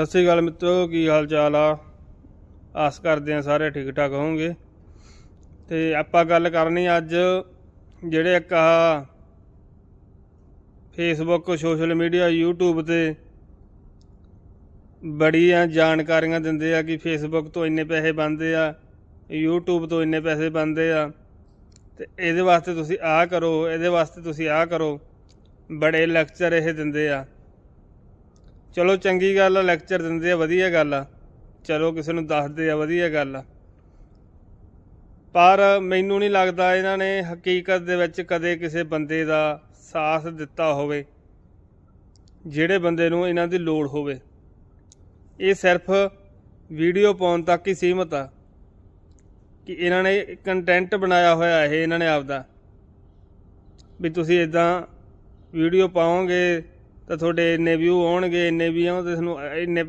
ਸਤਿ ਸ੍ਰੀ ਅਕਾਲ ਮਿੱਤਰੋ, ਕੀ ਹਾਲ ਚਾਲ ਆ? ਆਸ ਕਰਦੇ ਆ ਸਾਰੇ ਠੀਕ ਠਾਕ ਹੋਵੋਗੇ। ਤੇ ਆਪਾਂ ਗੱਲ ਕਰਨੀ ਅੱਜ ਜਿਹੜੇ ਇੱਕ ਆ ਫੇਸਬੁੱਕ ਸੋਸ਼ਲ ਮੀਡੀਆ YouTube ਤੇ ਬੜੀਆਂ ਜਾਣਕਾਰੀਆਂ ਦਿੰਦੇ ਆ ਕਿ ਫੇਸਬੁੱਕ ਤੋਂ ਇੰਨੇ ਪੈਸੇ ਬਣਦੇ ਆ, YouTube ਤੋਂ ਇੰਨੇ ਪੈਸੇ ਬਣਦੇ ਆ। ਤੇ ਇਹਦੇ ਵਾਸਤੇ ਤੁਸੀਂ ਆਹ ਕਰੋ, ਇਹਦੇ ਵਾਸਤੇ ਤੁਸੀਂ ਆਹ ਕਰੋ। ਬੜੇ ਲੈਕਚਰ ਇਹ ਦਿੰਦੇ ਆ। ਚਲੋ ਚੰਗੀ ਗੱਲ ਆ ਲੈਕਚਰ ਦਿੰਦੇ ਆ, ਵਧੀਆ ਗੱਲ ਆ। ਚਲੋ ਕਿਸੇ ਨੂੰ ਦੱਸਦੇ ਆ, ਵਧੀਆ ਗੱਲ ਆ। ਪਰ ਮੈਨੂੰ ਨਹੀਂ ਲੱਗਦਾ ਇਹਨਾਂ ਨੇ ਹਕੀਕਤ ਦੇ ਵਿੱਚ ਕਦੇ ਕਿਸੇ ਬੰਦੇ ਦਾ ਸਾਥ ਦਿੱਤਾ ਹੋਵੇ, ਜਿਹੜੇ ਬੰਦੇ ਨੂੰ ਇਹਨਾਂ ਦੀ ਲੋੜ ਹੋਵੇ। ਇਹ ਸਿਰਫ ਵੀਡੀਓ ਪਾਉਣ ਤੱਕ ਹੀ ਸੀਮਤ ਆ ਕਿ ਇਹਨਾਂ ਨੇ ਕੰਟੈਂਟ ਬਣਾਇਆ ਹੋਇਆ ਇਹ ਇਹਨਾਂ ਨੇ ਆਪਦਾ। ਵੀ ਤੁਸੀਂ ਇਦਾਂ ਵੀਡੀਓ ਪਾਓਗੇ ਤਾਂ ਤੁਹਾਡੇ ਇੰਨੇ ਵਿਊ ਆਉਣਗੇ ਇੰਨੇ ਵੀ ਆਉਣ ਤੇ ਤੁਹਾਨੂੰ ਇੰਨੇ